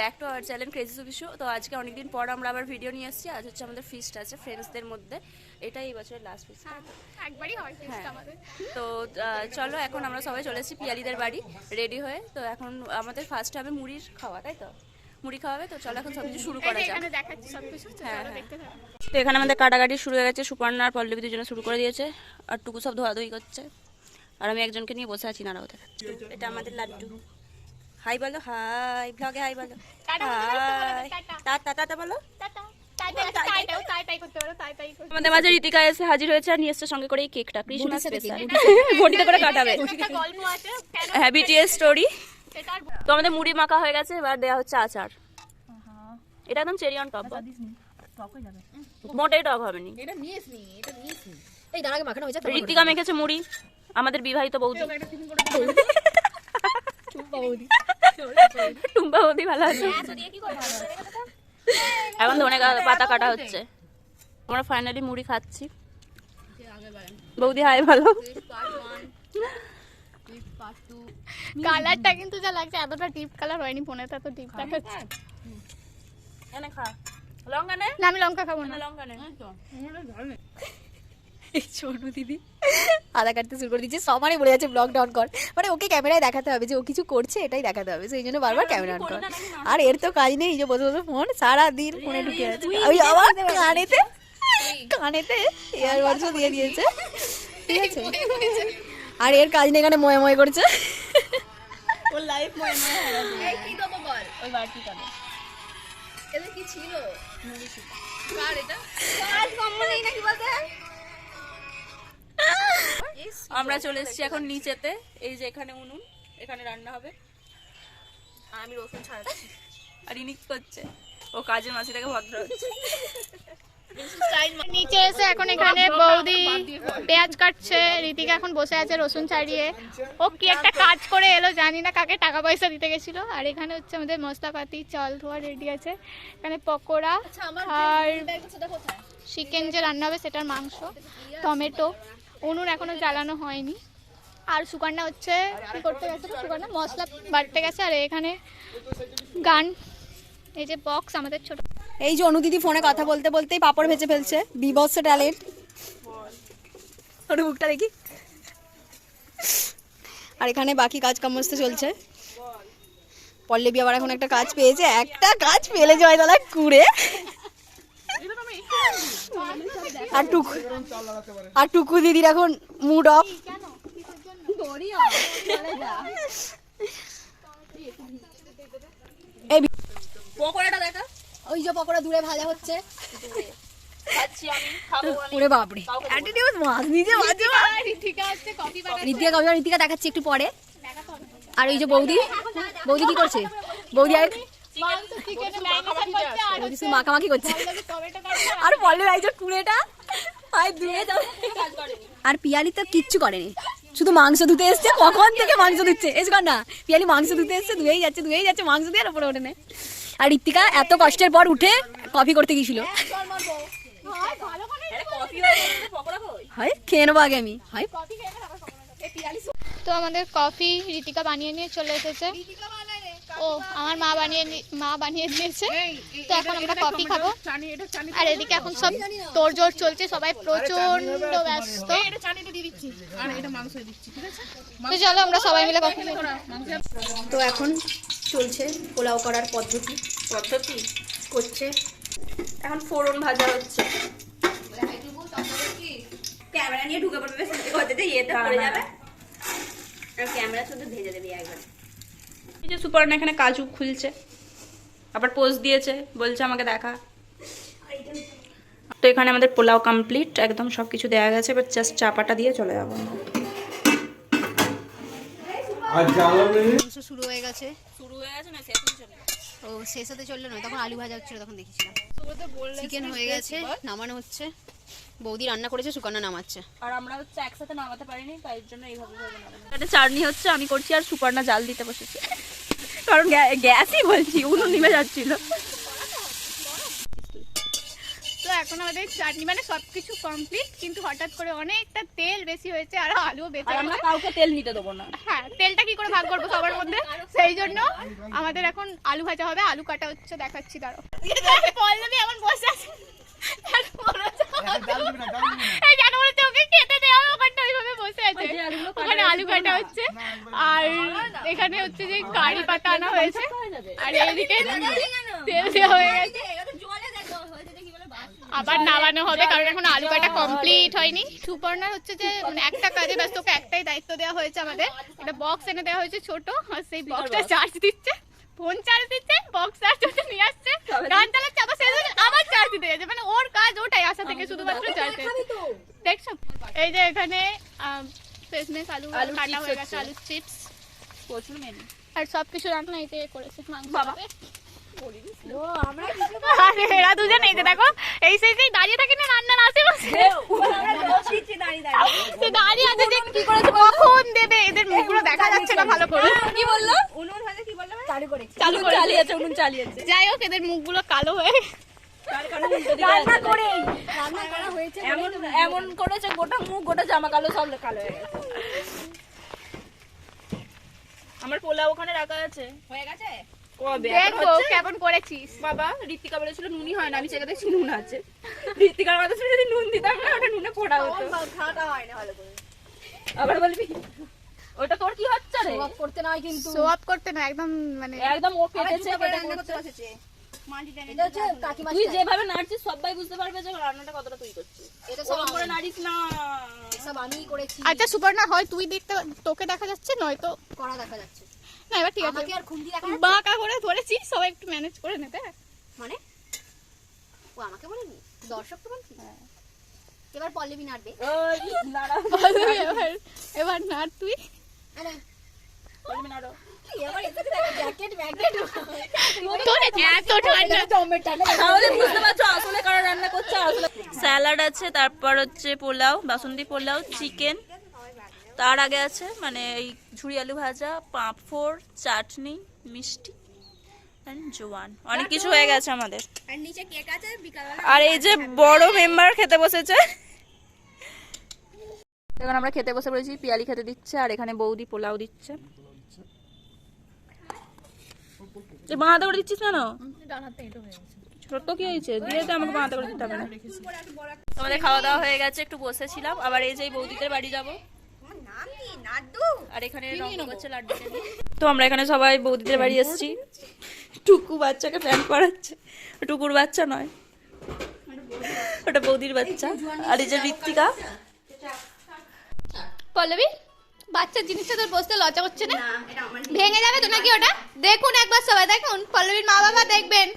Back to our channel crazy Subishu তো আজকে অনেকদিন পর আমরা আবার ভিডিও নিয়ে এসেছি আজ হচ্ছে আমাদের ফিস্ট আছে ফ্রেন্ডসদের মধ্যে। এটাই এই বছরের লাস্ট ফিস্ট একবারই হয় ফিস্ট হ্যাঁ। আমাদের। তো চলো এখন আমরা সবাই চলে এসেছি পিয়ালিদের বাড়ি রেডি হয়ে। তো এখন আমাদের ফার্স্ট হবে মুড়ির খাওয়া তাই তো? মুড়ি খাওয়াবে তো চলো এখন সব কিছু শুরু করা যাক। এখানে দেখাচ্ছি সবকিছু তো হ্যাঁ, হ্যাঁ। তো এখানে আমাদের কাটাকাটি শুরু হয়ে গেছে সুপর্ণা আর পল্লবী দুজনে শুরু করে দিয়েছে আর টুকু সব ধোয়াধুয়ি করছে। আর আমি একজনকে নিয়ে বসে আছি নাড়াও দেখাচ্ছি এটা আমাদের লাড্ডু। হাই বলো। হাই ব্লগে হাই বলো। Tata hi tata. বলো আমাদের মাঝে রীতিকা এসে হাজির হয়েছে আর নিয়ে এসছে সঙ্গে করে কেকটা। ক্রিসমাস স্পেশাল বটিতে করে কাটাবে। হ্যাঁ বিটিএস স্টোরি তো আমাদের মুড়ি মাখা হয়ে গেছে এবার দেওয়া হচ্ছে আচার। এটা একদম চেরি অন টপ মোটেই টক হবে নি। ঋতিকা মেখেছে মুড়ি। আমাদের বিবাহিত বৌদি। টুম্পা বৌদি ভালো আছে। এখন ধনে পাতা কাটা হচ্ছে। আমরা ফাইনালি মুড়ি খাচ্ছি। বৌদি হাই ভালো কালারটা কিন্তু যা লাগছে এতটা ডিপ কালার হয়নি ফোনেতে এত ডিপ দেখাচ্ছে। এনে খা। লঙ্কা নে? না আমি লঙ্কা খাব না। লঙ্কা নে। এই ছোটু দিদি। আধা কাটতে শুরু করে দিচ্ছে সবারই বলে যাচ্ছে ব্লগ ডাউন কর। মানে ওকে ক্যামেরায় দেখাতে হবে যে ও কিছু করছে এটাই দেখাতে হবে। সেই জন্য বারবার ক্যামেরা অন কর আর এর তো কাজ নেই যে বসে বসে ফোন সারাদিন ফোনে ঢুকে আছে। ওই আবার কানেতে কানেতে ইয়ারবাডসও দিয়ে দিয়েছে। ঠিক আছে? আর এর কাজ নেই এখানে ময়ে ময়ে করছে। ওর লাইফ ময় ময় হয়ে কি দেবো বল? ওই বাটি কাটে আমরা চলে এসেছি এখন নিচেতে। এই যে এখানে উনুন এখানে রান্না হবে। আর আমি রসুন ছাড়াচ্ছি। আর ইনি কি করছে? ও কাজের মাসি থেকে ভদ্র হচ্ছে। নিচে এসে এখন এখানে বৌদি পেঁয়াজ কাটছে রীতিকা এখন বসে আছে রসুন ছাড়িয়ে। ও কি একটা কাজ করে এলো জানি না কাকে টাকা পয়সা দিতে গেছিল। আর এখানে হচ্ছে আমাদের মশলাপাতি চাল ধোয়া রেডি আছে। এখানে পকোড়া আর চিকেন যে রান্না হবে সেটার মাংস টমেটো। উনুন এখনও জ্বালানো হয়নি। আর সুকন্যা হচ্ছে কি করতে গেছে সুকন্যা? মশলা বাড়তে গেছে আর এখানে গান। এই যে বক্স আমাদের ছোট। এই যে অনুদিদি ফোনে কথা বলতে বলতেই পাপড় ভেজে ফেলছে। বিভৎস ট্যালেন্ট ওর মুখটা দেখি। আর এখানে বাকি কাজ কামস্ত চলছে। পল্লবী আবার এখন একটা কাজ পেয়েছে। একটা কাজ পেলে জয়তলা কুড়ে। আর টুকু আর টুকু দিদির এখন মুড অফ এই পকোড়াটা দেখা। ওই যে পকোড়া দূরে ভাজা হচ্ছে। খাচ্ছি আমি খাব ওরে বাপরে। অ্যাটিটিউড মাছ নিজে মাঝে ঋতিকা হচ্ছে কফি বানাচ্ছে ঋতিকা কবে ঋতিকা দেখাচ্ছি একটু পরে। আর ওই যে বৌদি। বৌদি কি করছে? বৌদি আর মাখামাখি করছে আর যে কুড়েটা আর দূরে যাও। আর পিয়ালি তো কিচ্ছু করেনি। শুধু মাংস ধুতে এসছে কখন থেকে মাংস ধুচ্ছে? এসে কর না পিয়ালি মাংস ধুতে এসছে ধুয়েই যাচ্ছে ধুয়েই যাচ্ছে মাংস দিয়ে আর উপরে ওঠে নেয়। আর ঋতিকা এত কষ্টের পর উঠে কফি করতে গিয়েছিল। হয় হয়ে হয় খেয়ে নেব আগে আমি। হয়। তো আমাদের কফি ঋতিকা বানিয়ে নিয়ে চলে এসেছে। ও আমার মা বানিয়ে মা বানিয়ে দিয়েছে। তো এখন আমরা কফি খাব। আর এদিকে এখন সব তোড়জোড় চলছে সবাই প্রচণ্ড ব্যস্ত। তো চলো আমরা সবাই মিলে কফি তো এখন চলছে পোলাও করার পদ্ধতি। পদ্ধতি করছে। এখন ফোড়ন ভাজা হচ্ছে। ক্যামেরা নিয়ে ঢুকে পড়বে ইয়েতে পড়ে যাবে। আর ক্যামেরা শুধু ভেজে দেবে একবার। এই যে সুপর্ণা এখানে কাজু খুলছে। আবার পোস্ট দিয়েছে বলছে আমাকে দেখা। তো এখানে আমাদের পোলাও কমপ্লিট একদম সব কিছু দেওয়া গেছে এবার জাস্ট চাপাটা দিয়ে চলে যাব। শুরু হয়ে গেছে। শুরু হয়ে গেছে না ও শেষ হতে চলল না তখন আলু ভাজা হচ্ছিল তখন দেখেছিলাম। চিকেন হয়ে গেছে নামানো হচ্ছে। বৌদি রান্না করেছে সুকন্যা নামাচ্ছে। আর আমরা হচ্ছে একসাথে নামাতে পারিনি তাই জন্য এইভাবে একটা চাটনি হচ্ছে আমি করছি আর সুপর্ণা জাল দিতে বসেছি। কারণ গ্যাসই বলছি উনুন নিমে যাচ্ছিল। এখন আমাদের চাটনি মানে সবকিছু কমপ্লিট কিন্তু হঠাৎ করে অনেকটা তেল বেশি হয়েছে আর আলুও বেঁচে আর আমরা কাউকে তেল নিতে দেবো না। হ্যাঁ তেলটা কি করে ভাগ করব সবার মধ্যে? সেই জন্য আমাদের এখন আলু ভাজা হবে আলু কাটা হচ্ছে দেখাচ্ছি দাঁড়ো পল্লবী এমন বসে আছে। আর এই জানো বলে ওকে খেতে দেওয়া ওখানটা ওইভাবে বসে আছে। ওখানে আলু কাটা হচ্ছে। আর এখানে হচ্ছে যে কারি পাতা আনা হয়েছে। আর এইদিকে তেল দেওয়া হয়ে গেছে। আবার নামানো হবে কারণ এখন আলু কাটা কমপ্লিট হয়নি। সুপর্ণার হচ্ছে যে মানে একটা কাজে ব্যস্ত ওকে একটাই দায়িত্ব দেওয়া হয়েছে আমাদের। একটা বক্স এনে দেওয়া হয়েছে ছোট আর সেই বক্সটা চার্জ দিচ্ছে। ফোন চার্জ দিচ্ছে বক্স চার্জ হচ্ছে নিয়ে আসছে। গান চালাচ্ছে আবার শেষ আবার চার্জ দিতে যাচ্ছে। মানে ওর কাজ ওটাই আসা থেকে শুধুমাত্র চার্জ দেখছ? এই যে এখানে ফেসমেস আলু কাটা হয়ে গেছে। আলুর চিপস প্রচুর মেনু আর সবকিছু রান্না এতে করেছে মাংস বাবা। হবে। আরে এরা দুজন এই যে দেখো এই সেই সেই দাঁড়িয়ে থাকে না রান্নার আশেপাশে। দাঁড়িয়ে আছে যে কি করেছে কখন দেবে? এদের মুখগুলো দেখা যাচ্ছে না ভালো করে। কি বলল? চালু করেছি। চালু চালিয়েছে উনুন চালিয়েছে। যাই হোক এদের মুখগুলো কালো হয়ে রান্না করে রান্না করা হয়েছে এমন এমন করেছে গোটা মুখ গোটা জামা কালো সব কালো হয়ে গেছে। আমার পোলাও ওখানে রাখা আছে। হয়ে গেছে? কবে? এখন দেখব হচ্ছে? কেমন করেছিস? বাবা ঋতিকা বলেছিল নুনই হয় না আমি সেটা দেখছি নুন আছে। ঋতিকার কথা শুনে যদি নুন দিতাম না ওটা নুনে পোড়া হতো। খাওয়া হয় না ভালো করে। আবার বলবি? ওটা তোর কি হচ্ছে রে? সব করতে নয় কিন্তু। শো করতে না একদম মানে একদম ও কেটেছে কেটে করছে। এটা তুই যেভাবে নাড়ছিস সবাই বুঝতে পারবে যে রান্নাটা কতটা তুই করছিস। এটা সব করে নাড়িস না। সব আমিই করেছি। আচ্ছা সুপর্ণা হয় তুই দেখতে তোকে দেখা যাচ্ছে নয়তো করা দেখা যাচ্ছে। না এবার ঠিক আছে। আমাকে আর খুন্তি দেখা যাচ্ছে? বাঁকা করে ধরেছি সবাই একটু ম্যানেজ করে নেবে। মানে? ও আমাকে বলেনি? দর্শক তো বলছি? এবার পল্লবী নাড়বে। ওই নাড়া। এবার এবার না তুই। আরে বলবি নাড়ো। স্যালাড আছে তারপর হচ্ছে পোলাও বাসন্তী পোলাও চিকেন। তার আগে আছে মানে এই ঝুড়ি আলু ভাজা পাঁপড় চাটনি মিষ্টি জোয়ান। অনেক কিছু হয়ে গেছে আমাদের। আর নিচে কেক আছে বিকালবেলা আর এই যে বড় মেম্বার খেতে বসেছে। এখন আমরা খেতে বসে পড়েছি পিয়ালি খেতে দিচ্ছে আর এখানে বৌদি পোলাও দিচ্ছে। তুই বাঁধা করে দিচ্ছিস কেন? ছোট্ট কি হয়েছে? দিয়ে তো আমাকে বাঁধা করে দিতে হবে না। আমাদের খাওয়া দাওয়া হয়ে গেছে একটু বসেছিলাম। আবার এই যে এই বৌদিদের বাড়ি যাব। আর এখানে লাড্ডু তো আমরা এখানে সবাই বৌদিদের বাড়ি এসেছি। টুকু বাচ্চাকে প্যান করাচ্ছে। টুকুর বাচ্চা নয়। ওটা বৌদির বাচ্চা। আর এই যে ঋত্বিকা। পল্লবী বাচ্চার জিনিসটা তোর বসতে লজ্জা করছে না? ভেঙে যাবে তো নাকি ওটা? দেখুন একবার সবাই দেখুন। পল্লবীর মা বাবা দেখবেন।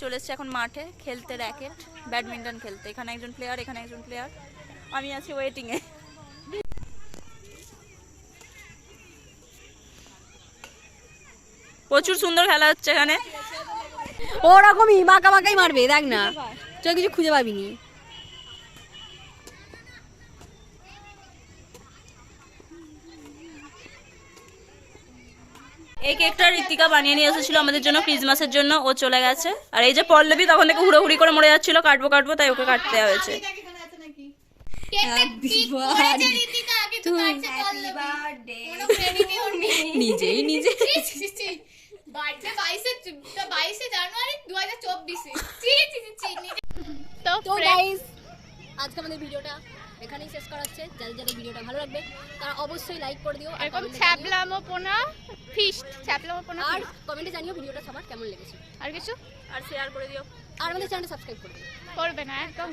চলে এসেছি এখন মাঠে খেলতে র্যাকেট ব্যাডমিন্টন খেলতে। এখানে একজন প্লেয়ার এখানে একজন প্লেয়ার আমি আছি ওয়েটিংয়ে প্রচুর সুন্দর খেলা হচ্ছে এখানে। ওরকমই মাকা মাকাই মারবে, দেখ না। তুই কিছু খুঁজে পাবিনি এই কেকটা ঋতিকা বানিয়ে নিয়ে এসেছিল আমাদের জন্য ক্রিসমাসের জন্য ও চলে গেছে। আর এই যে পল্লবী তখন থেকে হুড়োহুড়ি করে মরে যাচ্ছিল কাটবো কাটবো তাই ওকে কাটতে হয়েছে। নিজেই নিজে তো তো গাইস আজকে আমাদের ভিডিওটা এখানেই শেষ করা হচ্ছে। যাদের যাদের ভিডিওটা ভালো লাগবে তারা অবশ্যই লাইক করে দিও আর এরকম। ছ্যাপলামো পোনা ফিস্ট ছ্যাপলামো পোনা আর কমেন্টে জানিও ভিডিওটা সবার কেমন লেগেছে। আর কিছু? আর শেয়ার করে দিও। আর আমাদের চ্যানেলটা সাবস্ক্রাইব করে দিও। করবে না একদম।